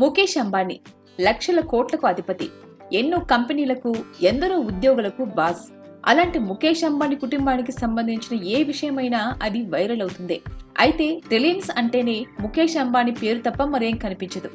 ముఖేష్ అంబానీ లక్షల కోట్లకు అధిపతి. ఎన్నో కంపెనీలకు ఎందరో ఉద్యోగులకు బాస్. అలాంటి ముఖేష్ అంబానీ కుటుంబానికి సంబంధించిన ఏ విషయమైనా అది వైరల్ అవుతుంది. అయితే రిలయన్స్ అంటేనే ముఖేష్ అంబానీ పేరు తప్ప మరేం కనిపించదు.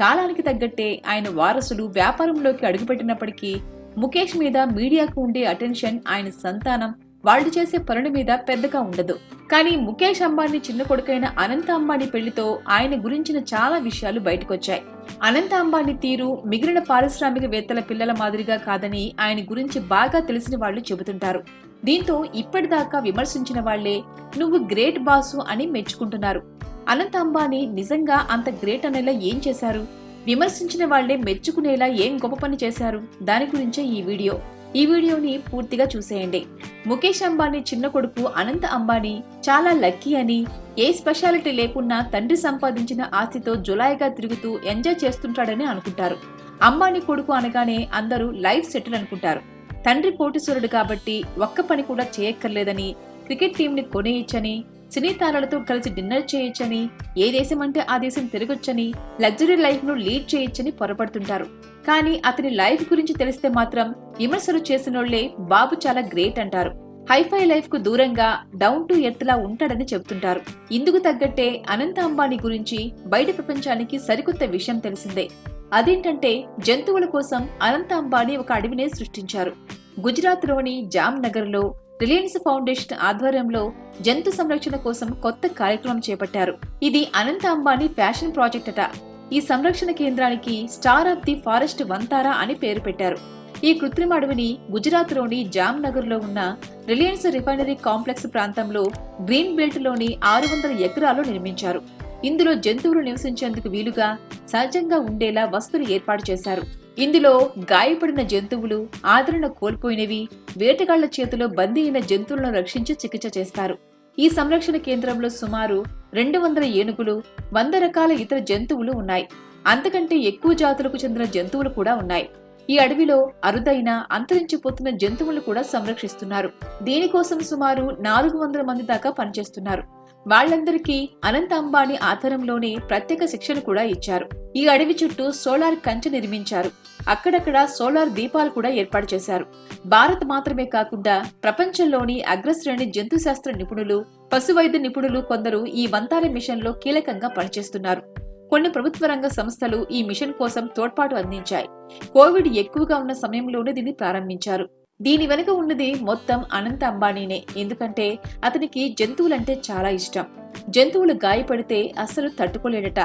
కాలానికి తగ్గట్టే ఆయన వారసులు వ్యాపారంలోకి అడుగుపెట్టినప్పటికీ ముఖేష్ మీద మీడియాకు ఉండే అటెన్షన్ ఆయన సంతానం వాళ్ళు చేసే పనుల మీద పెద్దగా ఉండదు. కానీ ముఖేష్ అంబానీ చిన్న కొడుకైన అనంత అంబానీ పెళ్ళితో ఆయన గురించిన చాలా విషయాలు బయటకొచ్చాయి. అనంత అంబానీ తీరు మిగిలిన పారిశ్రామికవేత్తల పిల్లల మాదిరిగా కాదని ఆయన గురించి బాగా తెలిసిన వాళ్ళు చెబుతుంటారు. దీంతో ఇప్పటిదాకా విమర్శించిన వాళ్ళే నువ్వు గ్రేట్ బాసు అని మెచ్చుకుంటున్నారు. అనంత అంబానీ నిజంగా అంత గ్రేట్ అనేలా ఏం చేశారు? విమర్శించిన వాళ్ళే మెచ్చుకునేలా ఏం గొప్ప పని చేశారు? దాని గురించే ఈ వీడియో. ఈ వీడియోని పూర్తిగా చూసేయండి. ముఖేష్ అంబానీ చిన్న కొడుకు అనంత అంబానీ చాలా లక్కీ అని ఏ స్పెషాలిటీ లేకున్నా తండ్రి సంపాదించిన ఆస్తితో జులాయిగా తిరుగుతూ ఎంజాయ్ చేస్తుంటాడని అనుకుంటారు. అంబానీ కొడుకు అనగానే అందరూ లైఫ్ సెటిల్ అనుకుంటారు. తండ్రి కోటీశ్వరుడు కాబట్టి ఒక్క పని కూడా చేయక్కర్లేదని క్రికెట్ టీంని కొనేయచ్చని సినీ తారలతో కలిసి డిన్నర్ చేయొచ్చని ఏ దేశం అంటే ఆ దేశం తిరగొచ్చని లగ్జరీ లైఫ్ను లీడ్ చేయొచ్చని పొరపడుతుంటారు. కానీ అతని లైఫ్ గురించి తెలిస్తే మాత్రం విమర్శలు చేసినోళ్ళే బాబు చాలా గ్రేట్ అంటారు. హైఫై లైఫ్కు దూరంగా డౌన్ టు ఎర్త్ లా ఉంటాడని చెబుతుంటారు. ఇందుకు తగ్గట్టే అనంత అంబానీ గురించి బయట ప్రపంచానికి సరికొత్త విషయం తెలిసిందే. అదేంటంటే జంతువుల కోసం అనంత అంబానీ ఒక అడవినే సృష్టించారు. గుజరాత్లోని జామ్ నగర్లో రిలయన్స్ ఫౌండేషన్ ఆధ్వర్యంలో జంతు సంరక్షణ కోసం కొత్త కార్యక్రమం చేపట్టారు. ఇది అనంత అంబానీ ఫ్యాషన్ ప్రాజెక్ట్ అట. ఈ సంరక్షణ కేంద్రానికి star of the forest Vantara అని పేరు పెట్టారు. ఈ కృత్రిమ అడవిని గుజరాత్లోని జామ్నగర్లో జామ్ ఉన్న రిలయన్స్ రిఫైనరీ కాంప్లెక్స్ ప్రాంతంలో గ్రీన్ బెల్ట్లోని ఆరు వందల ఎకరాలు నిర్మించారు. ఇందులో జంతువులు నివసించేందుకు వీలుగా సహజంగా ఉండేలా వస్తువులు ఏర్పాటు చేశారు. ఇందులో గాయపడిన జంతువులు ఆదరణ కోల్పోయినవి వేటగాళ్ళ చేతిలో బందీ అయిన జంతువులను రక్షించి చికిత్స చేస్తారు. ఈ సంరక్షణ కేంద్రంలో సుమారు రెండు వందల ఏనుగులు వంద రకాల ఇతర జంతువులు ఉన్నాయి. అంతకంటే ఎక్కువ జాతులకు చెందిన జంతువులు కూడా ఉన్నాయి. ఈ అడవిలో అరుదైన అంతరించిపోతున్న జంతువులు కూడా సంరక్షిస్తున్నారు. దీనికోసం సుమారు నాలుగు వందల మంది దాకా పనిచేస్తున్నారు. వాళ్ళందరికీ అనంత అంబానీ ఆధారంలోనే ప్రత్యేక శిక్షణ కూడా ఇచ్చారు. ఈ అడవి చుట్టూ సోలార్ కంచె నిర్మించారు. అక్కడక్కడ సోలార్ దీపాలు కూడా ఏర్పాటు చేశారు. భారత్ మాత్రమే కాకుండా ప్రపంచంలోని అగ్రశ్రేణి జంతు శాస్త్ర నిపుణులు పశువైద్య నిపుణులు కొందరు ఈ వంతాల మిషన్లో కీలకంగా పనిచేస్తున్నారు. కొన్ని ప్రభుత్వ రంగ సంస్థలు ఈ మిషన్ కోసం తోడ్పాటు అందించాయి. కోవిడ్ ఎక్కువగా ఉన్న సమయంలోనే దీన్ని ప్రారంభించారు. దీని వెనుక ఉన్నది మొత్తం అనంత అంబానీనే. ఎందుకంటే అతనికి జంతువులంటే చాలా ఇష్టం. జంతువులు గాయపడితే అస్సలు తట్టుకోలేడట.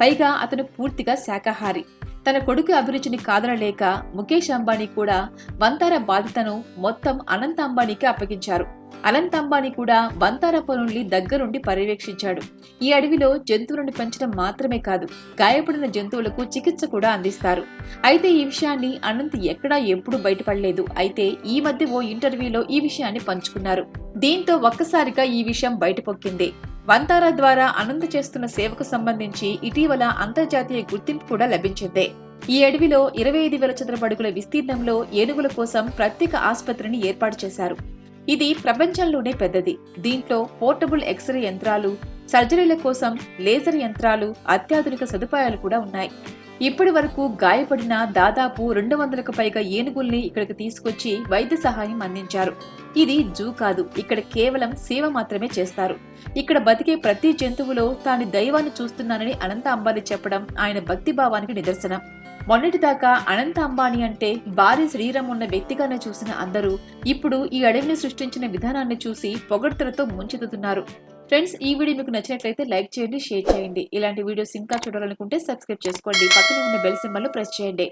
పైగా అతను పూర్తిగా శాకాహారి. తన కొడుకు అభిరుచిని కాదనలేక ముఖేష్ అంబానీ కూడా వంతార బాధ్యతను మొత్తం అనంత అంబానీకి అప్పగించారు. అనంత్ అంబానీ కూడా వంతార పనుల్ని దగ్గరుండి పర్యవేక్షించాడు. ఈ అడవిలో జంతువులను పెంచడం మాత్రమే కాదు గాయపడిన జంతువులకు చికిత్స కూడా అందిస్తారు. అయితే ఈ విషయాన్ని అనంత్ ఎక్కడా ఎప్పుడూ బయటపడలేదు. అయితే ఈ మధ్య ఓ ఇంటర్వ్యూలో ఈ విషయాన్ని పంచుకున్నారు. దీంతో ఒక్కసారిగా ఈ విషయం బయటపొక్కింది. వంతారా ద్వారా అనంత చేస్తున్న సేవకు సంబంధించి ఇటీవల అంతర్జాతీయ గుర్తింపు కూడా లభించింది. ఈ అడవిలో ఇరవై ఐదు వేల చదరపడుగుల విస్తీర్ణంలో ఏనుగుల కోసం ప్రత్యేక ఆసుపత్రిని ఏర్పాటు చేశారు. ఇది ప్రపంచంలోనే పెద్దది. దీంట్లో పోర్టబుల్ ఎక్స్రే యంత్రాలు సర్జరీల కోసం లేజర్ యంత్రాలు అత్యాధునిక సదుపాయాలు కూడా ఉన్నాయి. ఇప్పటి వరకు గాయపడిన దాదాపు రెండు వందలకు పైగా ఏనుగుల్ని ఇక్కడికి తీసుకొచ్చి వైద్య సహాయం అందించారు. ఇది జూ కాదు ఇక్కడ కేవలం సేవ మాత్రమే చేస్తారు. ఇక్కడ బతికే ప్రతి జంతువులో తాను దైవాన్ని చూస్తున్నానని అనంత అంబాలి చెప్పడం ఆయన భక్తి భావానికి నిదర్శనం. మొన్నటిదాకా అనంత అంబానీ అంటే భారీ శరీరం ఉన్న వ్యక్తిగానే చూసిన అందరూ ఇప్పుడు ఈ అడవిని సృష్టించిన విధానాన్ని చూసి పొగడ్తలతో ముంచెత్తుతున్నారు. ఫ్రెండ్స్ ఈ వీడియో మీకు నచ్చినట్లయితే లైక్ చేయండి షేర్ చేయండి. ఇలాంటి వీడియోస్ ఇంకా చూడాలనుకుంటే సబ్స్క్రైబ్ చేసుకోండి. పక్కన ఉన్న బెల్ సింబల్ ప్రెస్ చేయండి.